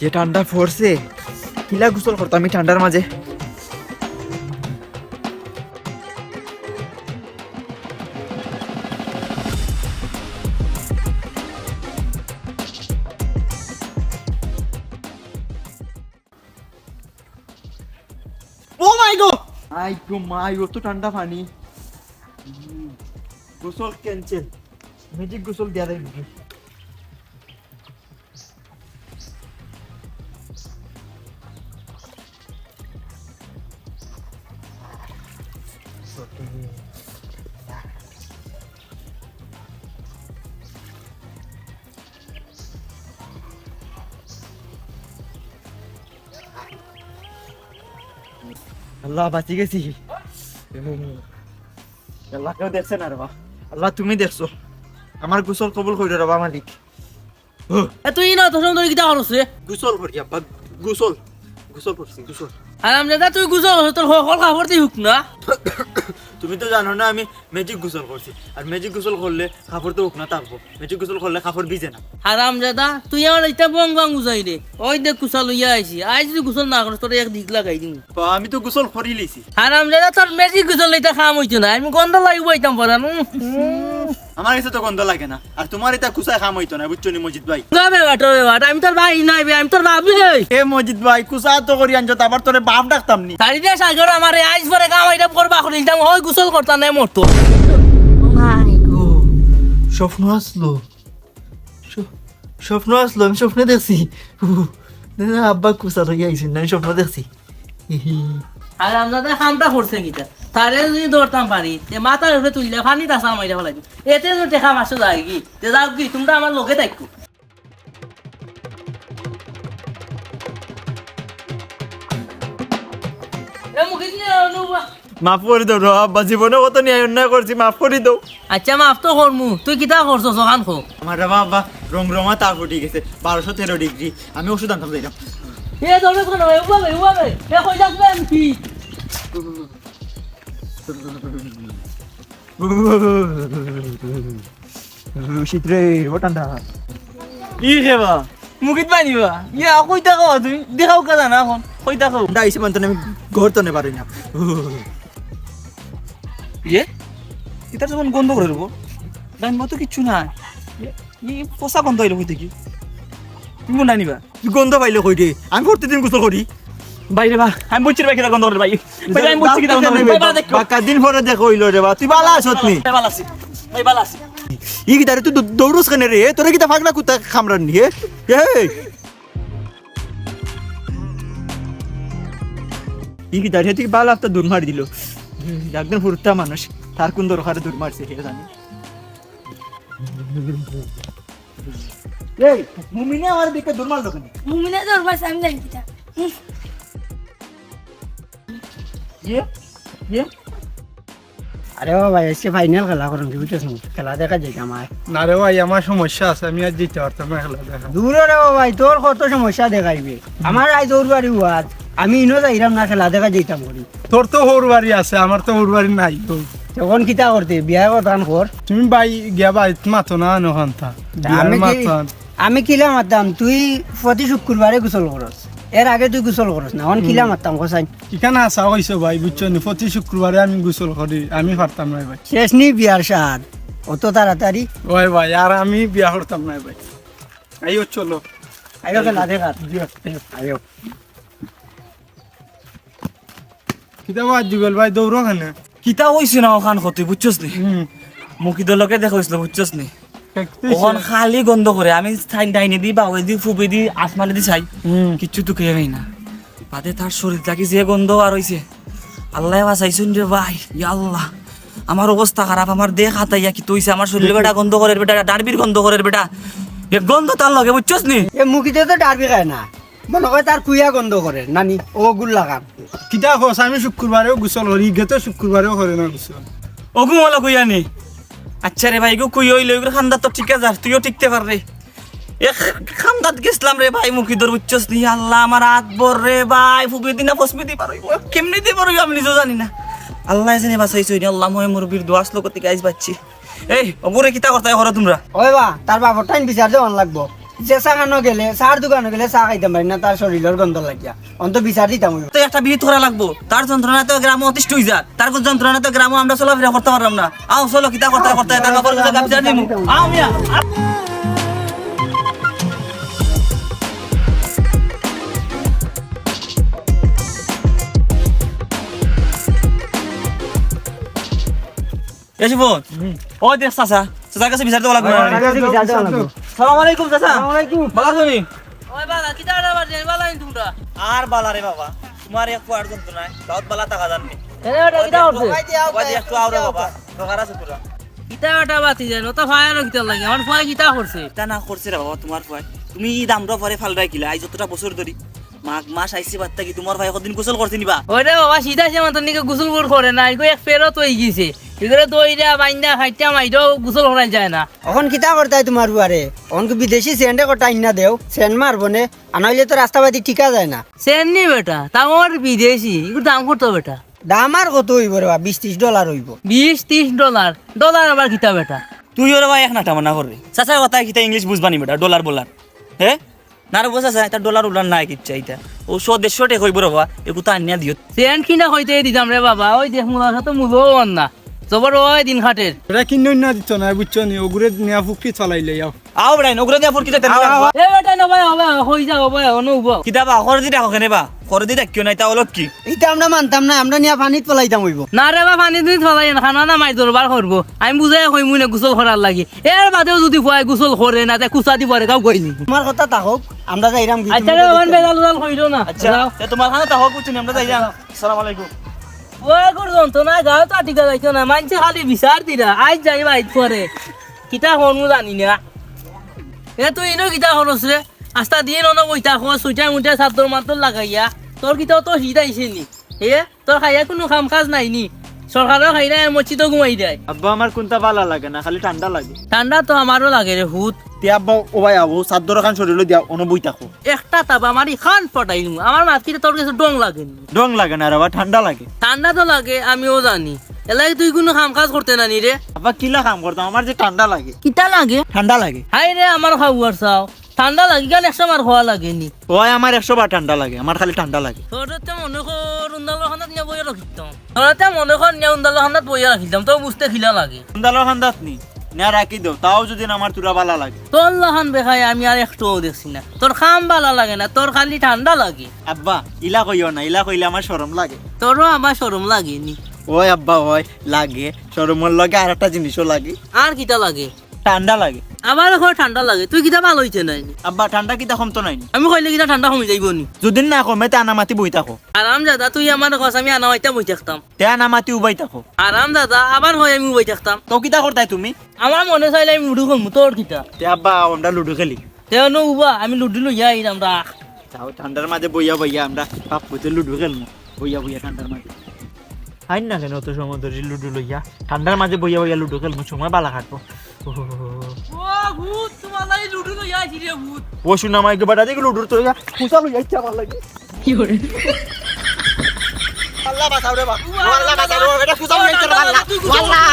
যে ঠান্ডা পড়ছে কিলা গোসল করতাম আমি ঠান্ডার মাঝে? ও তো ঠান্ডা পানি। গোসল ক্যান্সেল ম্যাজিক গোসল দিয়া দেয় আল্লাহ বাঁচি গেছি। আল্লাহ কেউ দেখছে না রবা আল্লাহ তুমি দেখছ। আমার গোসল কবুল করে রবা মালিক। এ তুই না তোর সঙ্গে কিতা করছ রে গোসল করি আব্বা গোসল গোসল করছি গোসল আরাম দাদা তুই গুজো তোর সকল খাবার তুই হুক না। তুমি তো জানো না আমি ম্যাজিক গোসল করছি আর ম্যাজিক গোসল করলে কাপড় তো হোক না থাকব ম্যাজিক গোসল করলে কাপড় ভিজে না। হারাম দাদা তুই আমার এটা বং বং গুজাই রে ওই দেখ কুশল লইয়া আইছি আজ যদি গুসল না করিস তোর এক দিক লাগাই দিম। আমি তো গোসল করি লিছি। হারাম দাদা তোর মেজিক গুজল এটা খাম হইতো না। আমি গন্ধ লাগবো আইতাম পারা আমার কাছে তো গন্ধ লাগে না। আর তোমার এটা কুসায় খাম হইতো না বুঝছ নি মজিদ ভাই? গাবে বাটো বাট। আমি তোর ভাই নাই আমি তোর এ মজিদ ভাই কুসা তো করি আনছো আবার তোরে বাপ ডাকতাম নি। চারি দেশ আগর আমার আইস পরে কাম এটা করবা করে দিতাম ওই গুসল করতাম না মরতো স্বপ্ন আসলো। স্বপ্ন আসলো আমি স্বপ্নে দেখছি। না, আব্বা কুসা থেকে আইসেন আমি স্বপ্ন দেখছি। হারাম দাদা খামটা করছে কিটা। তারে যদি ধরতাম পারি তে মাথার উপরে তুললে ফানি তাসা মাইরা ফেলাই এতে তো দেখা মাসে যায় কি? তে যাও কি? তোমরা আমার লোকে থাকো। এ মাফ করে দাও রে আব্বা জীবনে কত নিয়ে অন্যায় করছি মাফ করে দাও। আচ্ছা মাফ তো করমু। তুই কিতা করছ সখান খো। আমার বাবা আব্বা রং রঙা তাপ উঠে গেছে বারোশো তেরো ডিগ্রি। আমি ওষুধ আনতাম যাইলাম এ ধরে কোন উবাবে উবাবে। এ কই যাবে কি শীত রে ও ঠান্ডা ই হেবা মুখিত পাইনিবা ইয়া কই থাকো তুমি? দেখাও কাজা না এখন? কই থাকো ঠান্ডা আইসে মানে আমি ঘর তো নে পারি না। ইয়ে? এটা যখন গন্ধ করে দেবো ডাইন মতো কিচ্ছু না ই পচা গন্ধ আইলো হইতে কি? তুমি মনে নিবা গন্ধ পাইলে কই রে? আমি প্রতিদিন গোসল করি। বাইরে বা। আমি বুঝছি ভাই কিটা গন্ধ ভাই। ভাই আমি বুঝছি কিটা গন্ধ ভাই। বালা দেখো বাক্কা দিন পরে দেখো হইল রে বা। তুই বালা আছত নি। বালা আছি। ভাই বালা আছি। ই কি তারে তুই দৌ- দৌড়স কেন রে? তোরে কিতা ফাগলা কুত্তা খামরান নি হে? এই ই কি তারে তুই বালা একটা দূর মারি দিল। একদম ফুরতা মানুষ তার কোন দরকারে দূর মারছে হে জানি। এই মুমিনে আমার দিকে দূর মারলো কেন? মুমিনে তোর পাশে আমি জানি কিটা আরে বাবা এসে ফাইনাল খেলা করুন কি বুঝতেছ খেলা দেখা যায় আমার না রে ভাই আমার সমস্যা আছে আমি আর যেতে পারতাম না খেলা দেখা। দূরে রে ভাই তোর কত সমস্যা দেখাইবে? আমার আই তোর বাড়ি হুয়াত আমি ইনো যাইরাম না খেলা দেখা যাইতাম করি। তোর তো হোর বাড়ি আছে আমার তো হোর বাড়ি নাই তো। তখন কিতা করতে বিয়া কথা কর? তুমি বাই গিয়া বাই মাতো না নখান থা আমি কি মাতান আমি কিলা মারতাম তুই প্রতি শুক্রবারে গোসল করস। এর আগে তুই গোসল করস না অন কিলা মারতাম কোসাই এখানে আসা হয়েছে ভাই বুঝছ নি? প্রতি শুক্রবারে আমি গোসল করি আমি পারতাম না ভাই। শেষ নি বিয়ার সাদ? অত তাড়াতাড়ি? ওই ভাই আর আমি বিয়া করতাম না ভাই। আইও চলো। আইও খেলা দেখা আইও কিতা বাদ যুগল ভাই দৌড়ো কেন? কিতা হইছে না ওখান ক্ষতি বুঝছস নি? হুম। মুখিদের লোকে দেখা হয়েছিল বুঝছস নি। ওখান খালি গন্ধ করে আমি ডাইনে দি বাউে দি ফুবে দি আসমানে দি চাই কিচ্ছু তো খেয়ে না। বাদে তার শরীর থাকি যে গন্ধ আর হইছে। আল্লাহ বাঁচাইছুন রে ভাই আল্লাহ। আমার অবস্থা খারাপ আমার দেহ হাতাইয়া কি তৈছে আমার শরীর বেটা গন্ধ করে বেটা ডারবির গন্ধ করে বেটা। এ গন্ধ তার লগে বুঝছস নি? এ মুখিতে তো ডারবি খায় না। মনে হয় তার কুইয়া গন্ধ করে নানি ও গুল লাগান কিতা খোস আমি শুক্রবারেও গোসল করি গেতে শুক্রবারেও করে না গোসল ওগু মলা কইয়া নি? আচ্ছা রে ভাই, গো কুই হইল? খান্দা তো ঠিক আছে তুইও টিকতে পার এ খান্দাত গেছিলাম রে ভাই, মুখি দর উচ্চস নি? আল্লাহ, আমার হাত বর রে ভাই ফুবি দিনা ফসমি দি পারই কেমনি দি পারই আমি নিজেও জানি না। আল্লাহ জানি বাঁচাইছো নি, আল্লাহ মই মুরবির দোয়াস আসলো থেকে আইস পাচ্ছি এই ওগুরে কিতা করতে করো তোমরা। ওই বা, তার বাপর টাইম বিচার যাওয়ান লাগবো। যে চা খানো গেলে চার দোকানে গেলে চা খাইতাম পারি না তার শরীরের গন্ধ লাগিয়া। অন্ত বিচার দিতাম তো একটা বিহিত করা লাগবো। তার যন্ত্রণা তো গ্রামে অতিষ্ঠ হয়ে যায়। তার যন্ত্রণা তো গ্রামে আমরা চলাফেরা করতে পারলাম না। আও চলো কিতা করতে করতে তার কাছে গাবি জানি আও মিয়া। এসে বোন ও দেখ চাচা। চাচার কাছে বিচার দেওয়া লাগবে। সালাম আলাইকুম চাচা ভালো আছো ওই বালা কিতা আবার জেন? বালা ইন তোমরা? আর বালা রে বাবা তোমার একটু আর যন্ত্রণায় বহুত বালা টাকা জাননি এনে ওটা কিতা করছে বাবা দি একটু আওরে বাবা। দরকার আছে তোরা কিতা ওটা বাতি যায়? নতো ফায়ার কিতা লাগে? আমার ফায়ার কিতা করছে? তা না করছে রে বাবা তোমার ভাই। তুমি ই দামটা পরে ফাল রাখিলা আই যতটা বছর ধরি। মাঘ মাস আইসি বাত্তা কি তোমার ভাই কদিন গোসল করতে নিবা। ওরে বাবা সিধা সে মাত্র নিকে গোসল করে করে না এক ফেরত হয়ে গেছে এগুলো দইরা বাইন্দা খাইটা মাইটাও গোসল করা যায় না। এখন কিতা করতাই তোমার বুয়ারে? এখন কি বিদেশি সেন্ডে কটা ইন্না দেও সেন্ড মারবো নে আনাইলে তো রাস্তাবাদি ঠিকা যায় না। সেননি বেটা তাও আমার বিদেশি এগুলো দাম করতো বেটা? দাম আর কত হইব রে বা বিশ ত্রিশ ডলার হইব। বিশ ত্রিশ ডলার ডলার আবার কিতা বেটা? তুই ওরে ভাই এক নাটা মানা করবে। চাচা কথা কিতা ইংলিশ বুঝবানি বেটা ডলার বলার। হে? না রে বোঝা যায় তার ডলার উলার নাই কিচ্ছা এটা ও শো দেড়শো টেক হইব রে বাবা একু তো আনিয়া দিও সেন কিনা হইতে দিতাম রে বাবা ওই দেখ মুলার সাথে না। জবর ওই দিন খাটের এটা কিনে না না বুঝছ নি? ওগুরে নিয়া ফুকি চলাইলে যাও আও। বেড়াই নগরে দিয়া ফুরকিতে তেল এ বেটা নবা হবে হই যা হবে অনুব কিতা বা খরচ দি রাখো কেনে বা? খরচ দি রাখিও নাই তা অলপ কি? এটা আমরা মানতাম না আমরা নিয়া পানিত পলাইতাম হইব। না রে বা ফলাই না খানা না মাই দরবার করব। আমি বুঝাই কই মুই না গোসল করার লাগি। এর বাদেও যদি ফুয়াই গোসল করে না তে কুচা দি পরে কাউ কইনি। তোমার কথা থাকক আমরা যাইরাম আচ্ছা রে না। আচ্ছা তে তোমার খানা তা হোক বুঝছি আমরা যাই আসসালামু আলাইকুম। তো না গাও তো টিকা যাইছো না মানছে খালি বিচার দিরা আজ যাই বাইত পরে কিতা হনু জানি না। এ তুই ইনো কিতা হনস রে আস্তা দিয়ে নন বইতা খো সুইটা মুটা সাতর মাতর লাগাইয়া। তোর কিতা তো হিতা আইছে নি? এ তোর খাইয়া কোনো কাম কাজ নাই নি? সরকারের খাই দেয় মচ্ছি তো ঘুমাই দেয়। আব্বা আমার কোনটা ভালো লাগে না? খালি ঠান্ডা লাগে। ঠান্ডা তো আমারও লাগে রে হুত তে আব্বা ও ভাই আবু চাদর খান শরীরে দিয়া থাকো। একটা তাপ আমার খান পটাইলু আমার মাতকিতে তোর কাছে ডং লাগেনি ডং লাগে না রে বা ঠান্ডা লাগে। ঠান্ডা তো লাগে আমিও জানি। এলাই তুই কোনো কাম কাজ করতে রে আব্বা কিলা কাম করতাম আমার যে ঠান্ডা লাগে। কিতা লাগে? ঠান্ডা লাগে। হাই রে আমার খাওয়ার চাও। ঠান্ডা লাগি কেন? একশো মার খাওয়া লাগেনি। ওই আমার একশো বার ঠান্ডা লাগে আমার খালি ঠান্ডা লাগে। তোরতে মনে কর উন্দালো খানাত নিয়ে বইয়া রাখিতাম তোরতে মনে কর নিয়ে উন্দালো খানাত বইয়া রাখিতাম তো বুঝতে খিলা লাগে। ঠান্ডালো খান্দাত নি না রাখি দাও তাও যদি আমার তুরা ভালো লাগে। তোর লাহান বেখাই আমি আর একটুও দেখছি না। তোর খাম ভালো লাগে না তোর খালি ঠান্ডা লাগে। আব্বা ইলা কইও না ইলা কইলে আমার শরম লাগে। তোরও আমার সরম লাগেনি। ওই আব্বা ওই লাগে। শরমের লাগে আর একটা জিনিসও লাগে। আর কিতা লাগে? ঠান্ডা লাগে। আমার এখন ঠান্ডা লাগে। তুই কিতা ভালো হইছে নাই আব্বা ঠান্ডা কিতা কম তো নাই আমি কইলে কিতা ঠান্ডা কমে যাইব নি? যদি না কমে তে আনা মাতি বই থাকো। আরাম দাদা তুই আমার কাছে আমি আনা হইতা বই থাকতাম। তে আনা মাতি উবাই থাকো। আরাম দাদা আবার হয় আমি বই থাকতাম। তো কিতা করতাই তুমি? আমার মনে চাইলে আমি লুডু খেলব তোর কিতা? তে আব্বা আমরা লুডু খেলি। তেও নো উবা আমি লুডু লইয়া আইলাম রাখ তাও ঠান্ডার মাঝে বইয়া বইয়া আমরা পাপ করতে লুডু খেলব বইয়া বইয়া ঠান্ডার মাঝে আইন না কেন অত সময় ধরে লুডো লইয়া ঠান্ডার মাঝে বইয়া বইয়া লুডো খেলব সময় বালা কাটবো ভূত তোমার লাই লুডু লইয়া আইছি রে ভূত। ও শুনা মাইকে বাটা দেখি লুডুর তো খুশা লইয়া ইচ্ছা ভালো লাগে। কি করে? আল্লাহ বাঁচাও রে বাবা আল্লাহ বাঁচাও রে এটা ইচ্ছা ভালো লাগে আল্লাহ